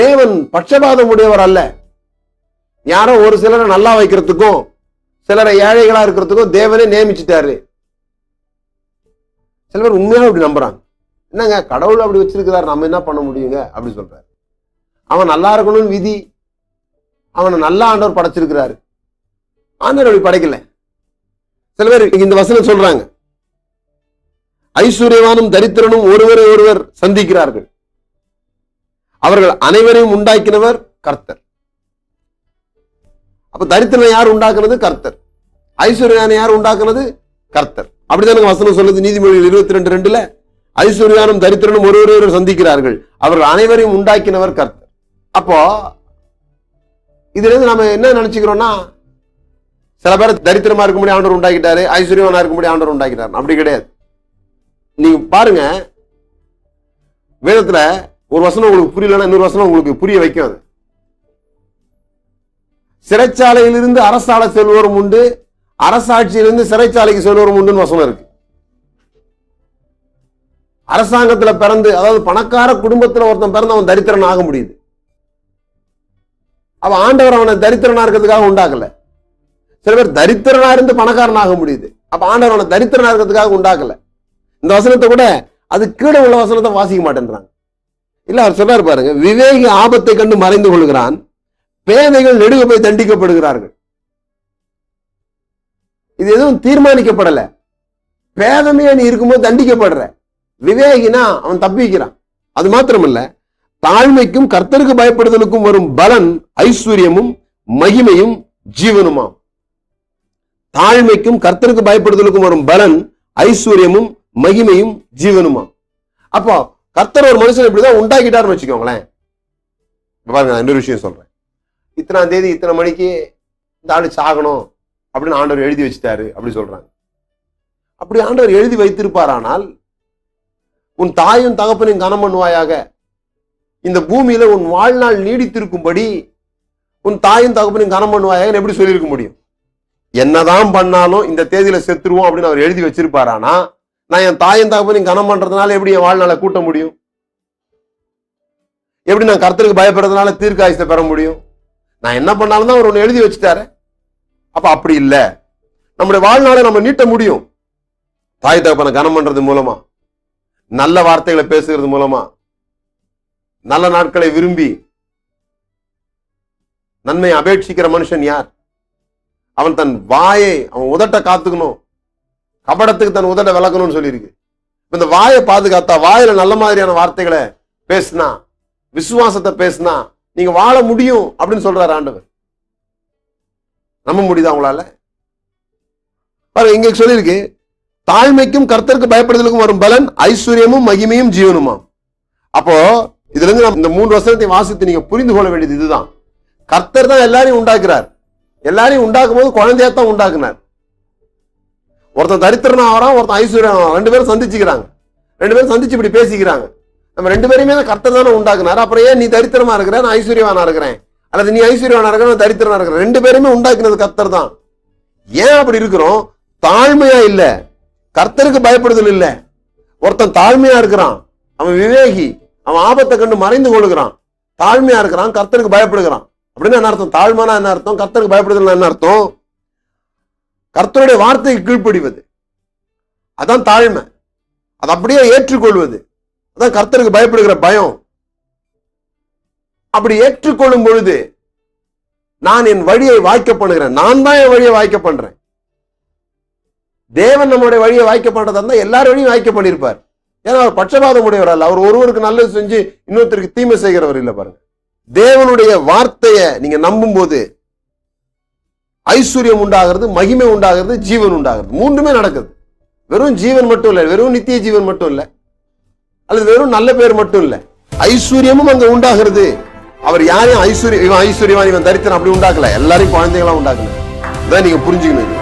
தேவன் பட்சபாதம் உடையவர் அல்ல. யாரோ ஒரு சிலரை நல்லா வைக்கிறதுக்கும் சிலரை ஏழைகளா இருக்கிறதுக்கும் தேவனே நியமிச்சிட்டாரு. சில பேர் உண்மையாக அப்படி நம்புறாங்க. என்னங்க கடவுள் அப்படி வச்சிருக்கிறார் நம்ம என்ன பண்ண முடியுங்க? அப்படி சொல்றாரு. அவன் நல்லா இருக்கணும்னு விதி. அவனை நல்லா ஆண்டவர் படைச்சிருக்கிறாரு. ஆண்டவர் அப்படி படைக்கல. சில பேர் இந்த வசனம் சொல்றாங்க. ஐஸ்வர்யவானும் தரித்திரனும் ஒருவரை ஒருவர் சந்திக்கிறார்கள். அவர்கள் அனைவரையும் உண்டாக்கினவர் கர்த்தர். அப்ப தரித்திரனை யார் உண்டாக்குனது? கர்த்தர். ஐஸ்வர்யானை யார் உண்டாக்குனது? கர்த்தர். அப்படிதான் வசனம் சொல்லுது நீதிமொழிகள் இருபத்தி ரெண்டு ரெண்டுல ஐஸ்வர்யானும் தரித்திரனும் ஒருவரை சந்திக்கிறார்கள். அவர்கள் அனைவரையும் உண்டாக்கினவர் கர்த்தர். அப்போ இதுல இருந்து நம்ம என்ன நினைச்சுக்கிறோம்னா சில பேர் தரித்திரமா இருக்க முடியும் ஆண்டவர் உண்டாக்கிட்டாரு ஐஸ்வர்யவானா இருக்க முடியும் ஆண்டவர் உண்டாக்கிட்டாரு அப்படி கிடையாது. நீங்க பாருங்க வேதத்துல ஒரு வசனம் உங்களுக்கு புரியலன்னா இன்னொரு வசனம் உங்களுக்கு புரிய வைக்கும் அது சிறைச்சாலையிலிருந்து அரசாலை செல்வோரும் உண்டு. அரசாட்சியிலிருந்து சிறைச்சாலைக்கு செல்வோரும் உண்டுன்னு வசனம் இருக்கு. அரசாங்கத்துல பிறந்து அதாவது பணக்கார குடும்பத்துல ஒருத்தன் பிறந்து அவன் தரித்திரன் ஆக முடியுது. அவன் ஆண்டவர் அவனை தரித்திரனா இருக்கிறதுக்காக உண்டாக்கல. சில பேர் தரித்திரனா இருந்து பணக்காரன் ஆக முடியுது. அப்ப ஆண்டவர் அவனை தரித்திரனா இருக்கிறதுக்காக உண்டாக்கல. இந்த வசனத்தை கூட அது கீழே உள்ள வசனத்தை வாசிக்க மாட்டேன்றாங்க. இல்ல அவர் சொல்றாரு பாருங்க விவேகி ஆபத்தை கண்டு மறைந்து கொள்கிறான் பேதைகள் நெடுக போய் தண்டிக்கப்படுகிறார்கள். இது எதுவும் தீர்மானிக்கப்படல. பேதமையா நீ இருக்கும்போது தண்டிக்கப்படுற. விவேகினா அவன் தப்பிக்கிறான். அது மாத்திரமல்ல தாழ்மைக்கும் கர்த்தருக்கு பயப்படுதலுக்கும் வரும் பலன் ஐஸ்வர்யமும் மகிமையும் ஜீவனுமாம். தாழ்மைக்கும் கர்த்தருக்கு பயப்படுதலுக்கும் வரும் பலன் ஐஸ்வர்யமும் மகிமையும் ஜீவனுமாம். அப்போ கர்த்தர் ஒரு மனுஷன் இப்படிதான் உண்டாக்கிட்டாருன்னு வச்சுக்கோங்களேன். பாருங்க நான் இன்னொரு விஷயம் சொல்றேன். இத்தனாம் தேதி இத்தனை மணிக்கு இந்த ஆளு சாகணும் அப்படின்னு ஆண்டவர் எழுதி வச்சுட்டாரு அப்படி சொல்றாங்க. அப்படி ஆண்டவர் எழுதி வைத்திருப்பாரானால் உன் தாயும் தகப்பனையும் கனம் பண்ணுவாயாக. இந்த பூமியில உன் வாழ்நாள் நீடித்திருக்கும்படி உன் தாயும் தகப்பனையும் கனம் பண்ணுவாயாக எப்படி சொல்லியிருக்க முடியும்? என்னதான் பண்ணாலும் இந்த தேதியில செத்துருவோம் அப்படின்னு அவர் எழுதி வச்சிருப்பாரானா? நான் என் தாயும் தகப்பனையும் கனம் பண்றதுனால எப்படி என் வாழ்நாளை கூட்ட முடியும்? எப்படி நான் கர்த்தருக்கு பயப்படுறதுனால தீர்க்க ஆயுசத்தை பெற முடியும்? நான் என்ன பண்ணாலும் தான் அவர் ஒன்று எழுதி வச்சுட்டாரு. அப்ப அப்படி இல்லை. நம்முடைய வாழ்நாளை நம்ம நீட்ட முடியும். தாய் தகப்பனை கனம் பண்றது மூலமா நல்ல வார்த்தைகளை பேசுகிறது மூலமா நல்ல நாட்களை விரும்பி நன்மையை அபேட்சிக்கிற மனுஷன் யார்? அவன் தன் வாயை அவன் உதட்ட காத்துக்கணும். கபடத்துக்கு தன் உதட்ட விளக்கணும்னு சொல்லியிருக்கு. இப்ப இந்த வாயை பாதுகாத்தா வாயில நல்ல மாதிரியான வார்த்தைகளை பேசினா விசுவாசத்தை பேசினா நீங்க வாழ முடியும் அப்படின்னு சொல்றாரு ஆண்டவர். நம்ப முடியுதா உங்களால? பாருங்க இங்க சொல்லியிருக்கு தாழ்மைக்கும் கர்த்தருக்கு பயப்படுதலுக்கும் வரும் பலன் ஐஸ்வர்யமும் மகிமையும் ஜீவனுமாம். அப்போ இதுல இருந்து இந்த மூன்று வசனத்தை வாசித்து நீங்க புரிந்து கொள்ள வேண்டியது இதுதான். கர்த்தர் தான் எல்லாரையும் உண்டாக்குறார். எல்லாரையும் உண்டாக்கும் போது குழந்தையா தான் உண்டாக்குனார். ஒருத்தன் தரித்திரனா ஆகிறான் ஒருத்தன் ஐஸ்வர்யன் ஆகிறான் ரெண்டு பேரும் சந்திச்சுக்கிறாங்க. ரெண்டு பேரும் சந்திச்சு இப்படி பேசிக்கிறாங்க. நம்ம ரெண்டு பேருமே கர்த்தர் தானே உண்டாக்குனாரு. அப்புறம் ஏன் நீ தரித்திரமா இருக்கிற? நான் ஐஸ்வர்யவானா இருக்கிறேன். அல்லது நீ ஐஸ்வர்யவானா இருக்கிற? நான் தரித்திரமா இருக்கிறேன். ரெண்டு பேருமே உண்டாக்குனது கர்த்தர் தான். ஏன் அப்படி இருக்கிறோம்? தாழ்மையா இல்ல. கர்த்தருக்கு பயப்படுதல் இல்ல. ஒருத்தன் தாழ்மையா இருக்கிறான். அவன் விவேகி. அவன் ஆபத்தை கண்டு மறைந்து கொள்கிறான் தாழ்மையா இருக்கிறான் கர்த்தருக்கு பயப்படுகிறான். அப்படின்னு என்ன அர்த்தம்? தாழ்மானா என்ன அர்த்தம்? கர்த்தருக்கு பயப்படுதல் என்ன அர்த்தம்? கர்த்தருடைய வார்த்தைக்கு கீழ்ப்படிவது. அதான் தாழ்மை. அதை அப்படியே ஏற்றுக்கொள்வது. அதான் கர்த்தருக்கு பயப்படுகிற பயம். அப்படி ஏற்றுக்கொள்ளும் பொழுது நான் என் வழியை வாய்க்க பண்ணுகிறேன். நான் தான் என் வழியை வாய்க்க பண்றேன். தேவன் நம்மளுடைய வழியை வாய்க்க பண்றதா இருந்தா எல்லார் வழியும் வாய்க்க பண்ணியிருப்பார் ஏன்னா அவர் பட்சபாதம் உடையவர் அல்ல. அவர் ஒருவருக்கு நல்லது செஞ்சு இன்னொருத்தருக்கு தீமை செய்கிறவர் இல்லை பாருங்க. தேவனுடைய வார்த்தையை நீங்க நம்பும் போது ஐஸ்வர்யம் உண்டாகிறது மகிமை உண்டாகிறது ஜீவன் உண்டாகிறது. மூன்றுமே நடக்குது. வெறும் ஜீவன் மட்டும் இல்லை. வெறும் நித்திய ஜீவன் மட்டும் இல்ல. அல்லது வெறும் நல்ல பேர் மட்டும் இல்ல. ஐஸ்வர்யமும் அங்க உண்டாகிறது. அவர் யாரையும் ஐஸ்வர்யம் இவன் ஐஸ்வர்யவான் இவன் தரித்திரம் அப்படி உண்டாக்கல. எல்லாரையும் குழந்தைகளா உண்டாக்கல. இதான் நீங்க புரிஞ்சுக்கணும்